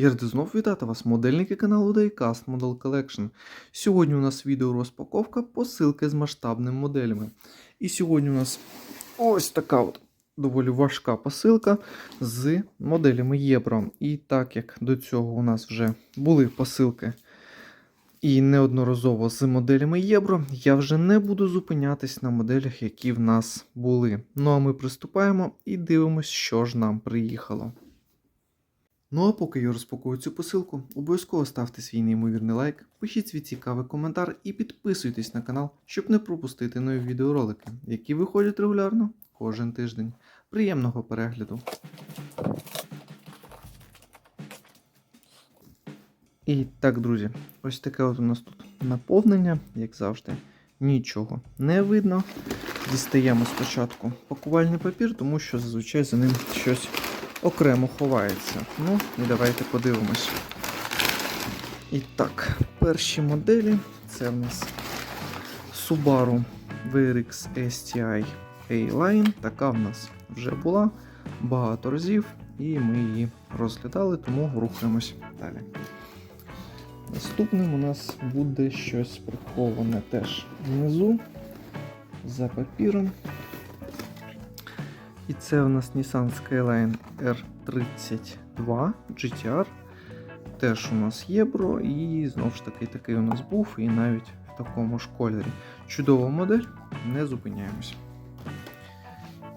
Я радий знов вітати вас, модельники каналу Diecast Model Collection. Сьогодні у нас відео розпаковка посилки з масштабними моделями. І сьогодні у нас ось така от доволі важка посилка з моделями Євро. І так як до цього у нас вже були посилки і неодноразово з моделями Євро, я вже не буду зупинятись на моделях, які в нас були. Ну а ми приступаємо і дивимось, що ж нам приїхало. Ну а поки я розпакую цю посилку, обов'язково ставте свій неймовірний лайк, пишіть свій цікавий коментар і підписуйтесь на канал, щоб не пропустити нові відеоролики, які виходять регулярно кожен тиждень. Приємного перегляду! І так, друзі, ось таке от у нас тут наповнення, як завжди, нічого не видно. Дістаємо спочатку пакувальний папір, тому що зазвичай за ним щось окремо ховається. Ну, і давайте подивимось. І так, перші моделі це в нас Subaru VRX STI A-Line. Така в нас вже була багато разів, і ми її розглядали, тому рухаємось далі. Наступним у нас буде щось приховане теж внизу за папіром. І це у нас Nissan Skyline R32 GTR. Теж у нас Євро, і знову ж таки такий у нас був, і навіть в такому ж кольорі. Чудова модель, не зупиняємось.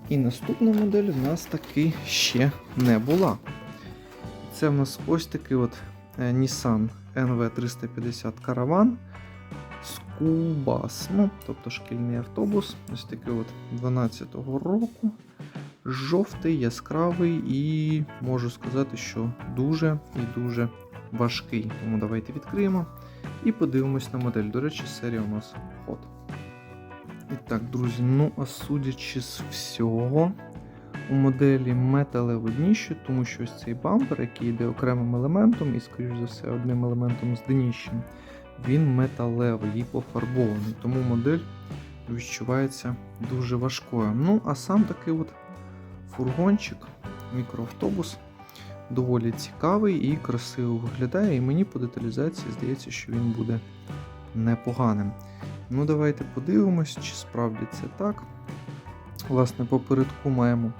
І наступна модель в нас таки ще не була. Це в нас ось такий от е, Nissan NV350 Caravan Bus, ну, тобто шкільний автобус, ось такий от 12-го року. Жовтий, яскравий і можу сказати, що дуже і дуже важкий. Тому давайте відкриємо і подивимось на модель. До речі, серія у нас ход. І так, друзі, ну а судячи з всього, у моделі металеве дніще, тому що ось цей бампер, який йде окремим елементом, і, скоріш за все, одним елементом з дніщем, він металевий і пофарбований. Тому модель відчувається дуже важкою. Ну, а сам такий от фургончик, мікроавтобус, доволі цікавий і красиво виглядає, і мені по деталізації здається, що він буде непоганим. Ну, давайте подивимось, чи справді це так. Власне, попередку маємо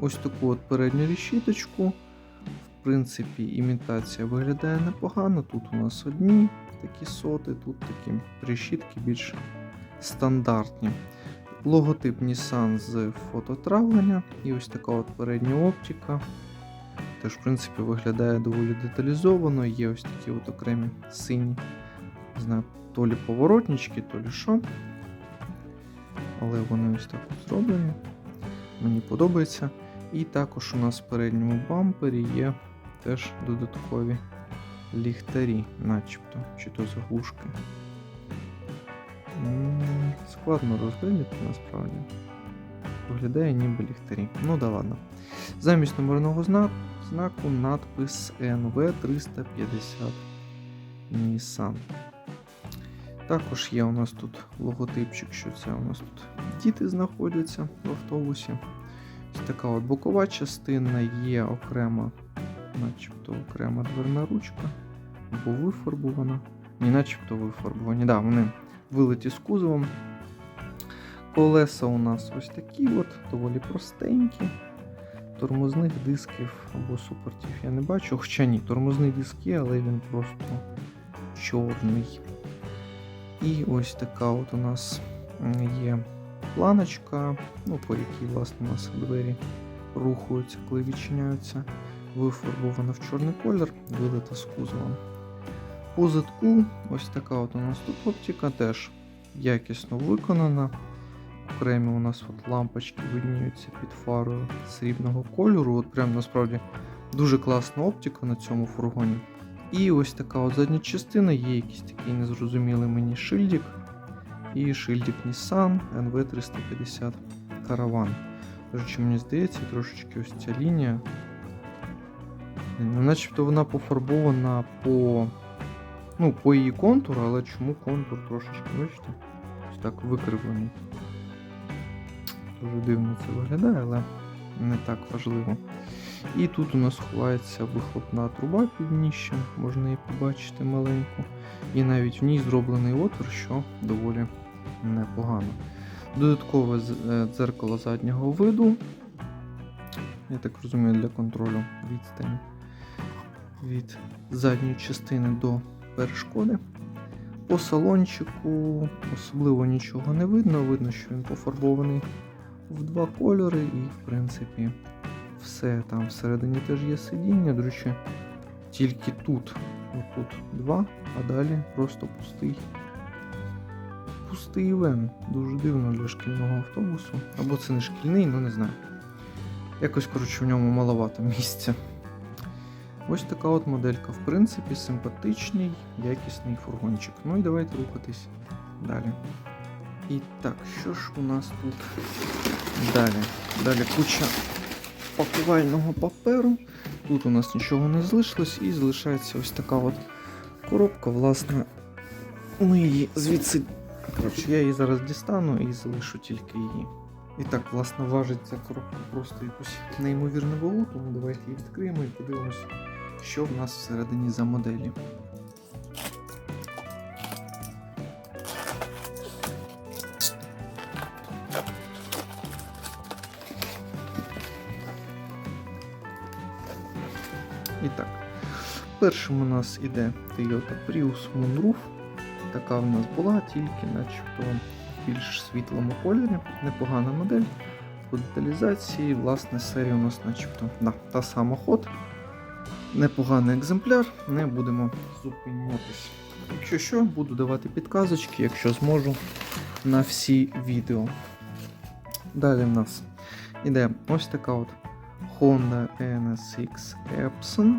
ось таку от передню решіточку. В принципі, імітація виглядає непогано. Тут у нас одні такі соти, тут такі решітки більш стандартні. Логотип Nissan з фототравлення і ось така от передня оптика. Теж, в принципі, виглядає доволі деталізовано. Є ось такі от окремі сині, не знаю, то лі поворотнички, то лі що. Але вони ось так от зроблені. Мені подобається. І також у нас в передньому бампері є теж додаткові ліхтарі, начебто, чи то заглушки. Складно розглядіти насправді. Виглядає ніби ліхтарі. Ну да ладно. Замість номерного зна- знаку надпис NV350 Nissan. Також є у нас тут логотипчик, що це у нас тут діти знаходяться в автобусі. Ось така от бокова частина є окрема, начебто окрема дверна ручка, або вифарбована. Ні, начебто вифарбовані. Да, вони вилиті з кузовом. Колеса у нас ось такі от, доволі простенькі. Тормозних дисків або супортів я не бачу. Хоча ні, тормозний диск є, але він просто чорний. І ось така от у нас є планочка, ну, по якій власне у нас двері рухаються, коли відчиняються. Вифарбована в чорний колір, вилита з кузовом. По задку ось така от у нас тут оптика теж якісно виконана. Окремі у нас от лампочки видніються під фарою срібного кольору. От прям насправді дуже класна оптика на цьому фургоні. І ось така от задня частина, є якийсь такий незрозумілий мені шильдик. І шильдик Nissan NV350 Caravan. Речі, мені здається, трошечки ось ця лінія. Начебто вона пофарбована по ну, по її контуру, але чому контур трошечки, бачите? Ось так викривлений. Дуже дивно це виглядає, але не так важливо. І тут у нас ховається вихлопна труба під дніщем, можна її побачити маленьку. І навіть в ній зроблений отвір, що доволі непогано. Додаткове е, дзеркало заднього виду. Я так розумію, для контролю відстані від задньої частини до перешкоди. По салончику особливо нічого не видно. Видно, що він пофарбований в два кольори, і, в принципі, все там всередині теж є сидіння. До речі, тільки тут, отут два, а далі просто пустий. Пустий вен. Дуже дивно для шкільного автобусу. Або це не шкільний, ну не знаю. Якось, коротше, в ньому маловато місця. Ось така от моделька. В принципі, симпатичний, якісний фургончик. Ну і давайте рухатись далі. І так, що ж у нас тут далі? Далі куча пакувального паперу. Тут у нас нічого не залишилось і залишається ось така от коробка. Власне, ми її звідси. Коротше, я її зараз дістану і залишу тільки її. І так, власне, важить ця коробка просто якусь неймовірну вагу, тому давайте її відкриємо і подивимось, що в нас всередині за моделі. І так, першим у нас іде Toyota Prius Moonroof. Така в нас була, тільки начебто в більш світлому кольорі. Непогана модель. По деталізації, власне, серія у нас начебто да, та сама ход. Непоганий екземпляр, не будемо зупинятись. Якщо що, буду давати підказочки, якщо зможу, на всі відео. Далі в нас іде ось така от Honda NSX Epson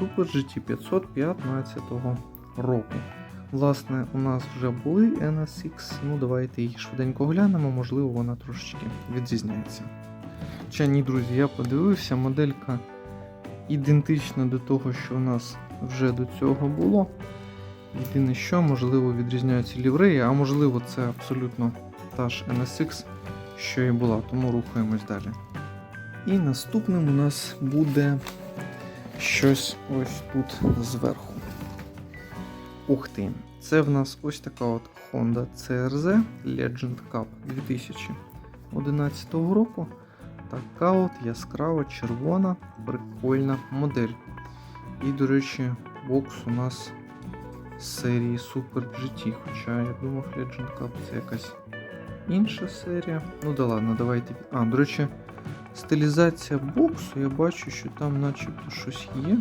Super GT 515 року. Власне, у нас вже були NSX, ну давайте їх швиденько глянемо, можливо, вона трошечки відрізняється. Хоча ні, друзі, я подивився, моделька ідентична до того, що у нас вже до цього було. Єдине, що, можливо, відрізняються лівреї, а можливо, це абсолютно та ж NSX, що і була, тому рухаємось далі. І наступним у нас буде щось ось тут зверху. Ух ти! Це в нас ось така от Honda CRZ Legend Cup 2011 року. Така от яскрава червона прикольна модель. І, до речі, бокс у нас з серії Super GT. Хоча я думав, Legend Cup це якась інша серія. Ну да ладно, давайте. А, до речі, стилізація боксу, я бачу, що там начебто щось є.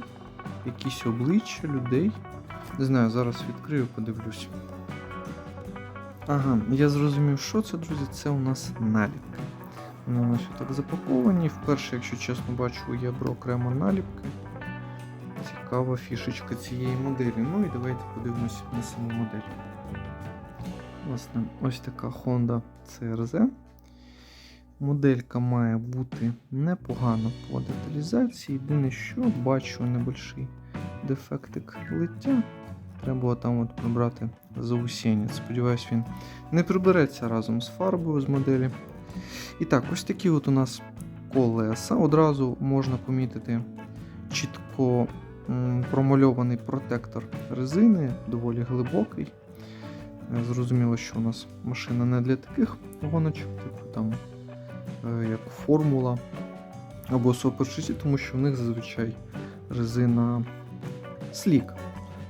Якісь обличчя людей. Не знаю, зараз відкрию, подивлюсь. Ага, я зрозумів, що це, друзі, це у нас наліпки. Вони у нас так запаковані. Вперше, якщо чесно бачу, є бро окремо наліпки. Цікава фішечка цієї моделі. Ну і давайте подивимось на саму модель. Власне, ось така Honda CRZ. Моделька має бути непогана по деталізації. Єдине, що бачу небольший дефектик лиття. Треба було там от прибрати заусінець. Сподіваюсь, він не прибереться разом з фарбою з моделі. І так, ось такі от у нас колеса. Одразу можна помітити чітко промальований протектор резини, доволі глибокий. Е, Зрозуміло, що у нас машина не для таких гоночок, типу там е, як формула або Super тому що в них зазвичай резина слік.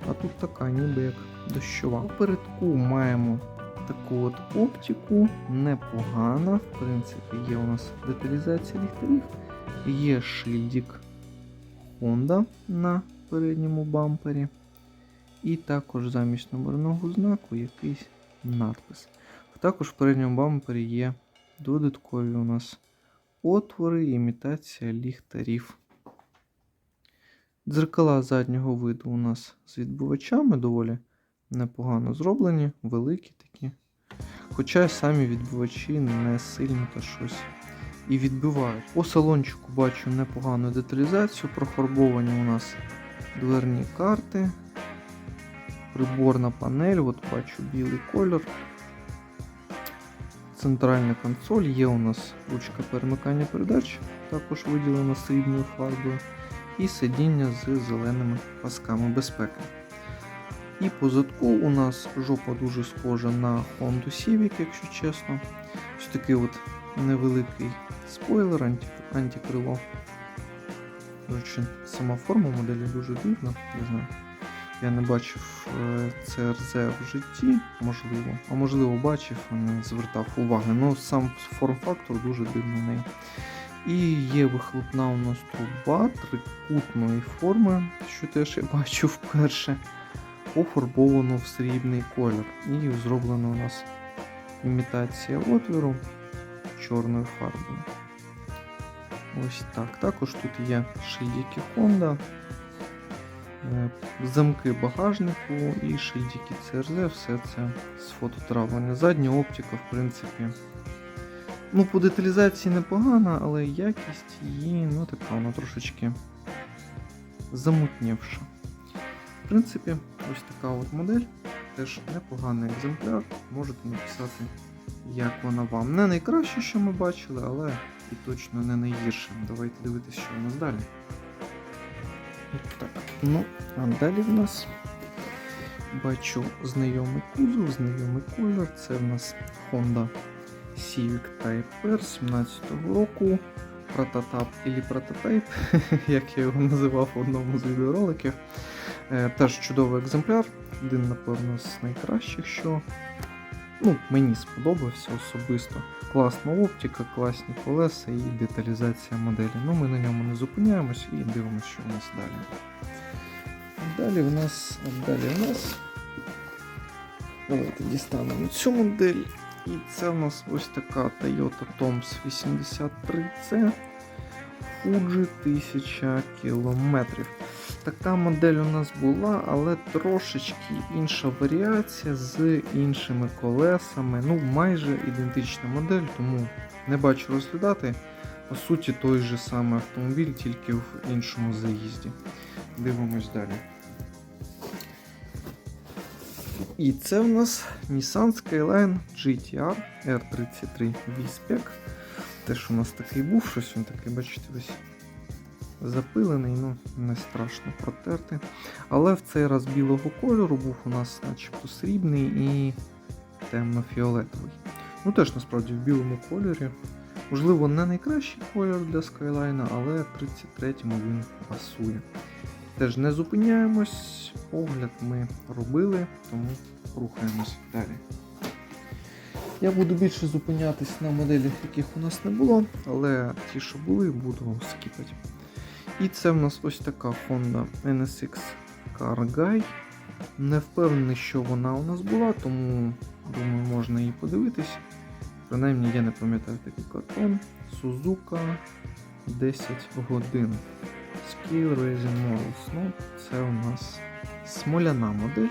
А тут така, ніби як дощова. Попередку маємо таку от оптику, непогана. В принципі, є у нас деталізація ліхтарів, є шильдик Honda на передньому бампері. І також замість номерного знаку якийсь надпис. Також в передньому бампері є додаткові у нас отвори, імітація ліхтарів. Дзеркала заднього виду у нас з відбивачами доволі непогано зроблені, великі такі. Хоча самі відбивачі не сильно та щось і відбивають. По салончику бачу непогану деталізацію, профарбовані у нас дверні карти, приборна панель, от бачу білий кольор. Центральна консоль, є у нас ручка перемикання передач також виділено срібною фарбою, і сидіння з зеленими пасками безпеки. І по у нас жопа дуже схожа на Honda Civic, якщо чесно. Ось такий от невеликий спойлер, анті, антикрило. Речі, сама форма моделі дуже дивна, не знаю. Я не бачив е, CRZ в житті, можливо, а можливо бачив, не звертав уваги. Ну сам форм-фактор дуже дивний. І є вихлопна у нас труба трикутної форми, що теж я бачу вперше, пофарбовано в срібний колір. І зроблена у нас імітація отвіру чорною фарбою. Ось так. Також тут є шильдики Honda, е, замки багажнику і шильдики CRZ, все це з фототравлення. Задня оптика, в принципі. Ну, по деталізації непогана, але якість її, ну така вона трошечки замутнівша. В принципі, ось така от модель, теж непоганий екземпляр. Можете написати, як вона вам. Не найкраще, що ми бачили, але і точно не найгірше. Давайте дивитися, що у нас далі. Так, ну, а далі в нас бачу знайомий кузов, знайомий колір. Це в нас Honda Civic Type R 17-го року. Прототап или прототайп, як я його називав в одному з відеороликів. Е, Теж чудовий екземпляр, один, напевно, з найкращих, що ну, мені сподобався особисто. Класна оптика, класні колеса і деталізація моделі. Ну, ми на ньому не зупиняємось і дивимося, що у нас далі. Далі в нас, далі в нас. Давайте дістанемо цю модель. І це у нас ось така Toyota Toms 83C Fuji 1000 кілометрів. Така модель у нас була, але трошечки інша варіація з іншими колесами. Ну, майже ідентична модель, тому не бачу розглядати. По суті, той же самий автомобіль, тільки в іншому заїзді. Дивимось далі. І це у нас Nissan Skyline GTR R33 V-Spec. Теж у нас такий був, щось він такий, бачите, весь запилений, ну не страшно протерти. Але в цей раз білого кольору був у нас начебто срібний і темно-фіолетовий. Ну теж насправді в білому кольорі. Можливо, не найкращий колір для Skyline, але 33-му він пасує. Теж не зупиняємось, огляд ми робили, тому рухаємось далі. Я буду більше зупинятись на моделях, яких у нас не було, але ті, що були, буду скіпати. І це в нас ось така Honda NSX Car. Не впевнений, що вона у нас була, тому думаю, можна її подивитись. Принаймні я не пам'ятаю такий картон. Suzuka 10 годин. Scale Racing Models. Ну, це у нас смоляна модель.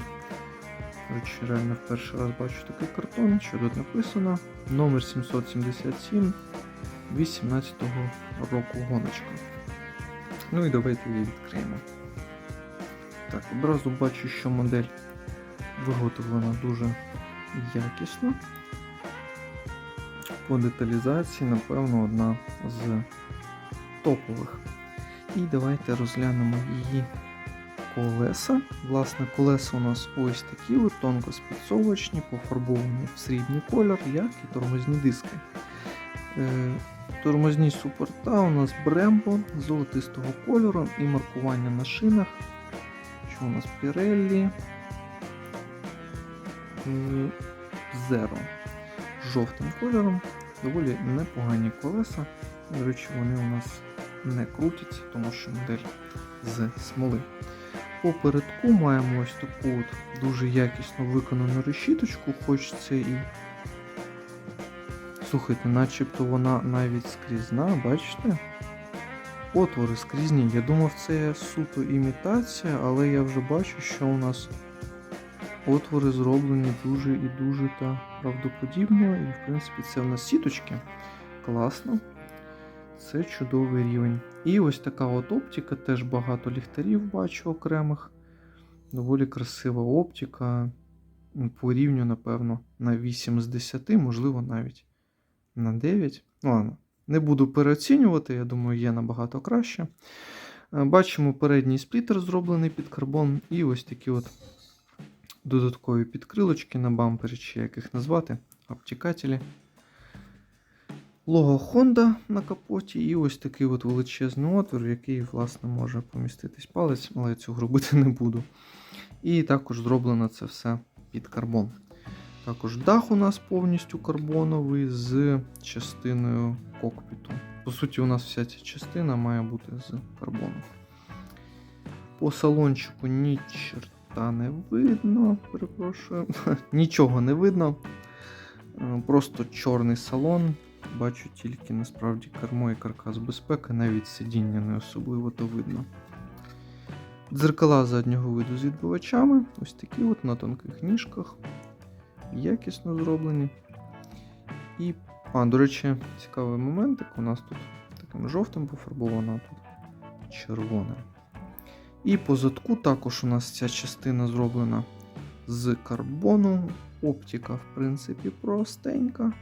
Речі, реально перший раз бачу такий картон, що тут написано. Номер 777 18-го року гоночка. Ну і давайте її відкриємо. Так, одразу бачу, що модель виготовлена дуже якісно. По деталізації, напевно, одна з топових. І давайте розглянемо її колеса. Власне, колеса у нас ось такі от тонко пофарбовані в срібний колір, як і тормозні диски. Тормозні супорта у нас Brembo золотистого кольору і маркування на шинах. Що у нас Pirelli е, Zero жовтим кольором. Доволі непогані колеса. До речі, вони у нас не крутяться, тому що модель з смоли. Попередку маємо ось таку от дуже якісно виконану решіточку, хоч це і. Слухайте, начебто вона навіть скрізна, бачите? Отвори скрізні. Я думав, це суто імітація, але я вже бачу, що у нас отвори зроблені дуже і дуже та правдоподібно. І, в принципі, це в нас сіточки. Класно. Це чудовий рівень. І ось така от оптика, теж багато ліхтарів бачу окремих. Доволі красива оптика. По рівню, напевно, на 8 з 10, можливо, навіть на 9. Ну ладно, Не буду переоцінювати, я думаю, є набагато краще. Е, Бачимо передній сплітер зроблений під карбон, і ось такі от додаткові підкрилочки на бампері, чи як їх назвати, обтікателі. Лого Honda на капоті, і ось такий от величезний отвір, в який, власне, може поміститись палець, але я цього робити не буду. І також зроблено це все під карбон. Також дах у нас повністю карбоновий з частиною кокпіту. По суті, у нас вся ця частина має бути з карбону. По салончику ні черта не видно, перепрошую. Нічого не видно. Е, Просто чорний салон. Бачу тільки насправді кермо і каркас безпеки, навіть сидіння не особливо то видно. Дзеркала заднього виду з відбивачами, ось такі от на тонких ніжках, якісно зроблені. І, а, до речі, цікавий моментик. У нас тут таким жовтим пофарбовано, а тут червоним. І по задку також у нас ця частина зроблена з карбону. Оптика, в принципі, простенька.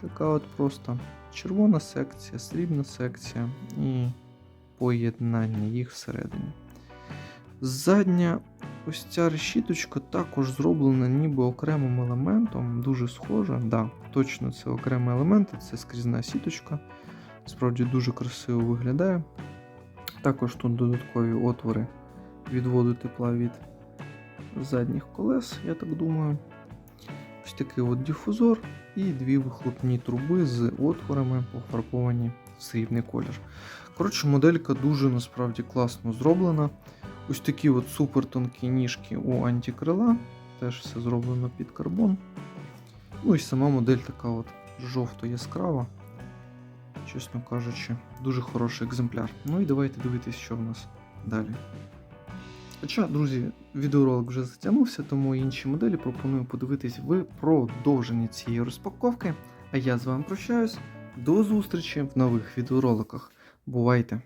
Така от просто червона секція, срібна секція і поєднання їх всередині. Задня ось ця решіточка також зроблена ніби окремим елементом, дуже схожа. Да, точно це окремий елемент, це скрізна сіточка. Справді дуже красиво виглядає. Також тут додаткові отвори відводу тепла від задніх колес, я так думаю. Ось такий от дифузор і дві вихлопні труби з отворами пофарбовані срібний колір. Коротше, моделька дуже насправді класно зроблена. Ось такі от супер тонкі ніжки у антикрила. Теж все зроблено під карбон. Ну і сама модель така от жовто-яскрава. Чесно кажучи, дуже хороший екземпляр. Ну і давайте дивитись, що в нас далі. Хоча, друзі, відеоролик вже затягнувся, тому інші моделі пропоную подивитись в продовженні цієї розпаковки. А я з вами прощаюсь. До зустрічі в нових відеороликах. Бувайте!